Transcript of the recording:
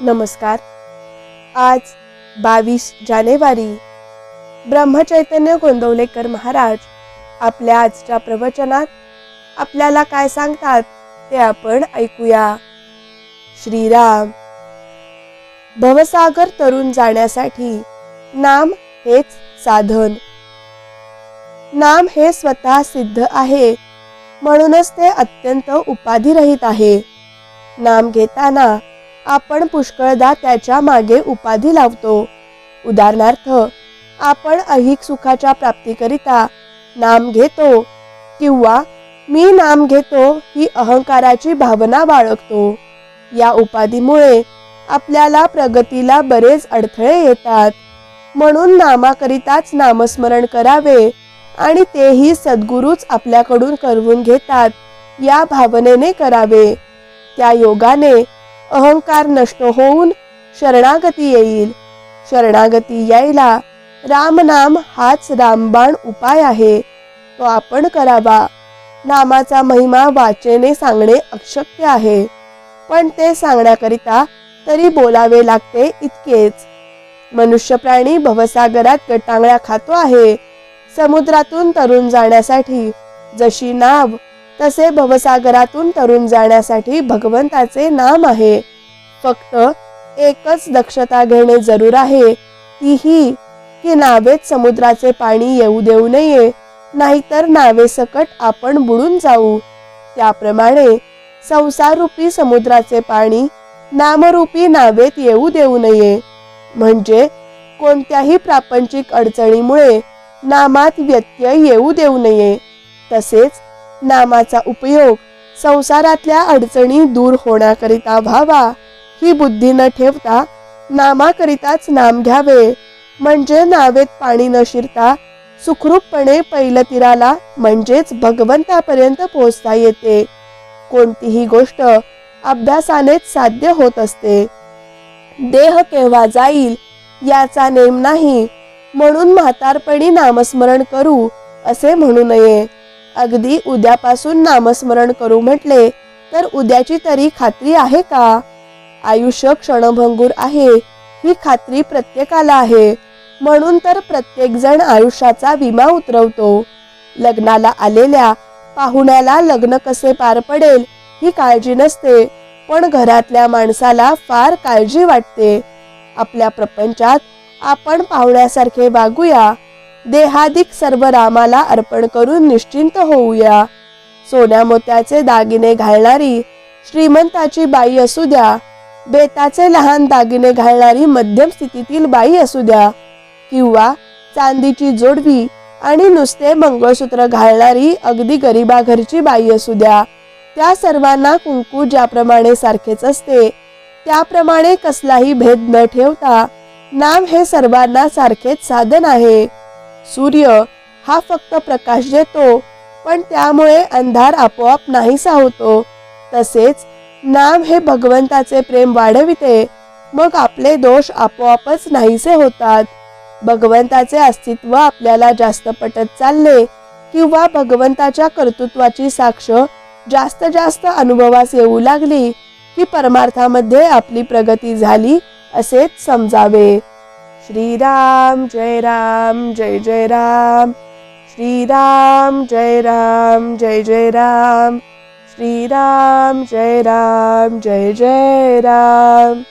नमस्कार. आज बावीस जानेवारी ब्रह्मचैतन्य गोंदवलेकर महाराज आपल्या आजच्या प्रवचनात आपल्याला काय सांगतात ते आपण ऐकूया. श्रीराम. भवसागर तरुण जाण्यासाठी नाम हेच साधन. नाम हे स्वतः सिद्ध आहे म्हणूनच ते अत्यंत उपाधिरहित आहे. नाम घेताना आपण पुष्कळदा त्याच्यामागे उपाधी लावतो. उदाहरणार्थ आपण ऐहिक सुखाच्या प्राप्तीकरिता नाम घेतो किंवा मी नाम घेतो ही अहंकाराची भावना बाळगतो. या उपाधीमुळे आपल्याला प्रगतीला बरेच अडथळे येतात. म्हणून नामाकरिताच नामस्मरण करावे आणि तेही सद्गुरूच आपल्याकडून करवून घेतात या भावनेने करावे. त्या योगाने अहंकार नष्ट होऊन शरणागती येईल. शरणागती यायला रामनाम हाच रामबाण उपाय आहे. तो आपण करावा. नामाचा महिमा वाचेने सांगणे अशक्य आहे. पण ते सांगण्याकरिता तरी बोलावे लागते इतकेच. मनुष्य प्राणी भवसागरात गटांगळ्या खातो आहे. समुद्रातून तरुण जाण्यासाठी जशी नाव तसे भवसागरातून तरुण जाण्यासाठी भगवंताचे नाम आहे. फक्त एकच दक्षता घेणे जरूर आहे. ती ही की नावेत समुद्राचे पाणी येऊ देऊ नये नाहीतर नावेसकट आपण बुडून जाऊ. त्याप्रमाणे संसारूपी समुद्राचे पाणी नामरूपी नावेत येऊ देऊ नये. म्हणजे कोणत्याही प्रापंचिक अडचणीमुळे नामात व्यत्यय येऊ देऊ नये. तसेच नामाचा उपयोग संसारातल्या अडचणी दूर होण्याकरिता व्हावा. ही बुद्धी न ठेवता नामाकरिताच नाम घ्यावे. म्हणजे नावेत पाणी न शिरता सुखरूपपणे पैलतीराला म्हणजेच भगवंतापर्यंत पोहोचता येते. कोणतीही गोष्ट अभ्यासानेच साध्य होत असते. देह केव्हा जाईल याचा नेम नाही. म्हणून म्हातारपणी नामस्मरण करू असे म्हणू नये. अगदी उद्यापासून नामस्मरण करू म्हटले तर उद्याची तरी खात्री आहे का? आयुष्य क्षणभंगूर आहे ही खात्री प्रत्येकाला आहे. म्हणून तर प्रत्येक जण आयुष्याचा विमा उतरवतो. लग्नाला आलेल्या पाहुण्याला लग्न कसे पार पडेल ही काळजी नसते. पण घरातल्या माणसाला फार काळजी वाटते. आपल्या प्रपंचात आपण पाहुण्यासारखे वागूया. देहाधिक सर्व रामाला अर्पण करून निश्चिंत होऊया. सोन्या मोत्याचे दागिने घालणारी श्रीमंताची बाई असू द्या बेताचे लहान दागिने घालणारी मध्यम स्थितीतील बाई असू द्या किंवा चांदीची जोडवी आणि नुसते मंगळसूत्र घालणारी अगदी गरिबा घरची बाई असू द्या. त्या सर्वांना कुंकू ज्याप्रमाणे सारखेच असते त्याप्रमाणे कसलाही भेद न ठेवता नाम हे सर्वांना सारखेच साधन आहे. सूर्य हा फक्त प्रकाश देतो पण त्यामुळे अंधार आपोआप नाहीसा होतो. तसेच नाम हे भगवंताचे प्रेम वाढविते मग आपले दोष आपोआपच नाहीसे होतात. भगवंताचे अस्तित्व आपल्याला जास्त पटत चालले किंवा भगवंताच्या कर्तृत्वाची साक्ष जास्त जास्त अनुभवास येऊ लागली की परमार्थामध्ये आपली प्रगती झाली असेच समजावे. श्रीराम जय राम जय जय राम श्रीराम जय राम जय जय राम श्रीराम जय राम जय जय राम